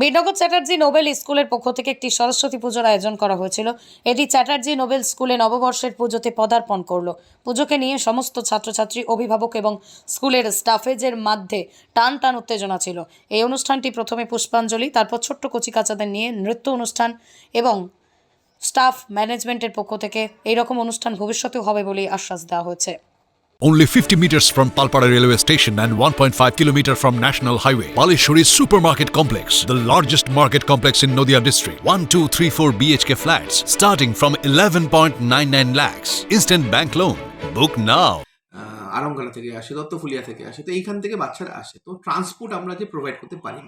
Birnagar Chatterjee Nobel স্কুলের পক্ষ থেকে একটি সরস্বতী পুজোর আয়োজন করা হয়েছিল। এটি চ্যাটার্জি নোবেল স্কুলে নববর্ষের পুজোতে পদার্পণ করল। পুজোকে নিয়ে সমস্ত ছাত্রছাত্রী, অভিভাবক এবং স্কুলের স্টাফেজের মধ্যে টান টান উত্তেজনা ছিল। এই অনুষ্ঠানটি প্রথমে পুষ্পাঞ্জলি, তারপর ছোট্ট কচিকাচাদের নিয়ে নৃত্য অনুষ্ঠান এবং স্টাফ ম্যানেজমেন্টের পক্ষ থেকে এইরকম অনুষ্ঠান ভবিষ্যতেও হবে বলেই আশ্বাস দেওয়া হয়েছে। Only 50 meters from Palpara railway station and 1.5 kilometer from National Highway. Palishuri Supermarket Complex, the largest market complex in Noida district. 1, 2, 3, 4 BHK flats starting from 11.99 lakhs. Instant bank loan. Book now. আরঙ্গালা থেকে আসে দত্তফুলিয়া থেকে আসে তো এইখান থেকে বাচ্চারা আসে তো ট্রান্সপোর্ট আমরা যে প্রোভাইড করতে পারি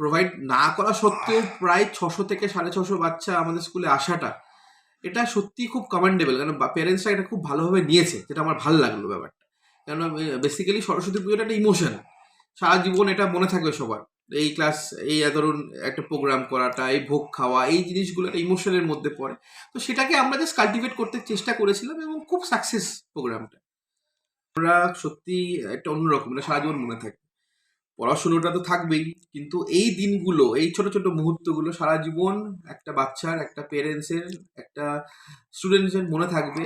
প্রোভাইড না করা সত্ত্বেও প্রায় ছশো থেকে সাড়ে ছশো বাচ্চা আমাদের স্কুলে আসাটা এটা সত্যি খুব কমেন্ডেবল কারণ প্যারেন্টসরা এটা খুব ভালোভাবে নিয়েছে, যেটা আমার ভালো লাগল ব্যাপারটা। কেন বেসিক্যালি সরস্বতী পুজোটা একটা ইমোশন সারা জীবন এটা মনে থাকবে সবার। এই ক্লাস এই ধরুন একটা প্রোগ্রাম করাটা, এই ভোগ খাওয়া, এই জিনিসগুলো একটা ইমোশনের মধ্যে পড়ে। তো সেটাকে আমরা জাস্ট কাল্টিভেট করতে চেষ্টা করেছিলাম এবং খুব সাকসেস প্রোগ্রামটা আমরা সত্যি একটা অন্যরকম, এটা সারা জীবন মনে থাকবে। পড়াশুনোটা তো থাকবেই। কিন্তু এই দিনগুলো, এই ছোট ছোট মুহূর্তগুলো সারা জীবন একটা বাচ্চার, একটা পেরেন্টসের একটা স্টুডেন্টসের মনে থাকবে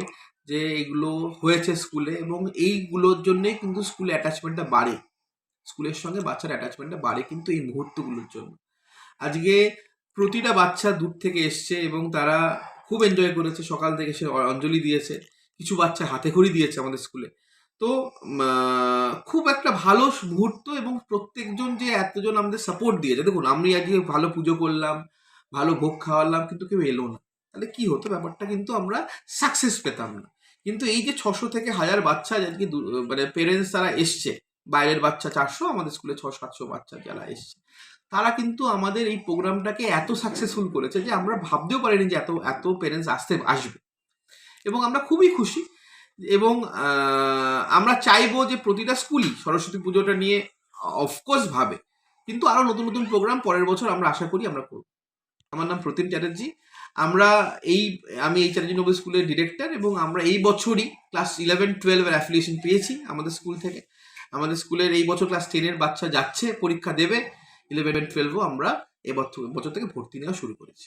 যে এগুলো হয়েছে স্কুলে এবং এইগুলোর জন্যেই কিন্তু স্কুলে অ্যাটাচমেন্টটা বাড়ে। স্কুলের সঙ্গে বাচ্চার অ্যাটাচমেন্টটা বাড়ে কিন্তু এই মুহূর্তগুলোর জন্য। আজকে প্রতিটা বাচ্চা দূর থেকে এসছে এবং তারা খুব এনজয় করেছে। সকাল থেকে সে অঞ্জলি দিয়েছে। কিছু বাচ্চা হাতে খড়ি দিয়েছে আমাদের স্কুলে তো খুব একটা ভালো মুহূর্ত এবং প্রত্যেকজন যে এতজন আমাদের সাপোর্ট দিয়েছে। দেখুন, আমি আজকে ভালো পুজো করলাম, ভালো ভোগ খাওয়ালাম, কিন্তু কেউ এলো না। তাহলে কি হতো? ব্যাপারটা কিন্তু আমরা সাকসেস পেতাম না। কিন্তু এই যে ছশো থেকে হাজার বাচ্চা আজকে মানে পেরেন্টস তারা এসছে, বাইরের বাচ্চা চারশো, আমাদের স্কুলে ছ, সাতশো বাচ্চা যারা এসছে, তারা কিন্তু আমাদের এই প্রোগ্রামটাকে এত সাকসেসফুল করেছে যে আমরা ভাবতেও পারিনি যে এত এত পেরেন্টস আসতে, আসবে। এবং আমরা খুবই খুশি এবং আমরা চাইব যে প্রতিটা স্কুলই সরস্বতী পুজোটা নিয়ে অফকোর্স ভাবে। কিন্তু আরও নতুন নতুন প্রোগ্রাম পরের বছর আমরা আশা করি আমরা করব। আমার নাম প্রতিম চ্যাটার্জি। আমরা এই, আমি এই চ্যাটার্জি নোবেল স্কুলের ডিরেক্টর এবং আমরা এই বছরই ক্লাস ইলেভেন টুয়েলভের অ্যাফিলিয়েশন পেয়েছি আমাদের স্কুল থেকে। আমাদের স্কুলের এই বছর ক্লাস টেনের বাচ্চা যাচ্ছে, পরীক্ষা দেবে। ইলেভেন টুয়েলভও আমরা এবছর বছর থেকে ভর্তি নেওয়া শুরু করেছি।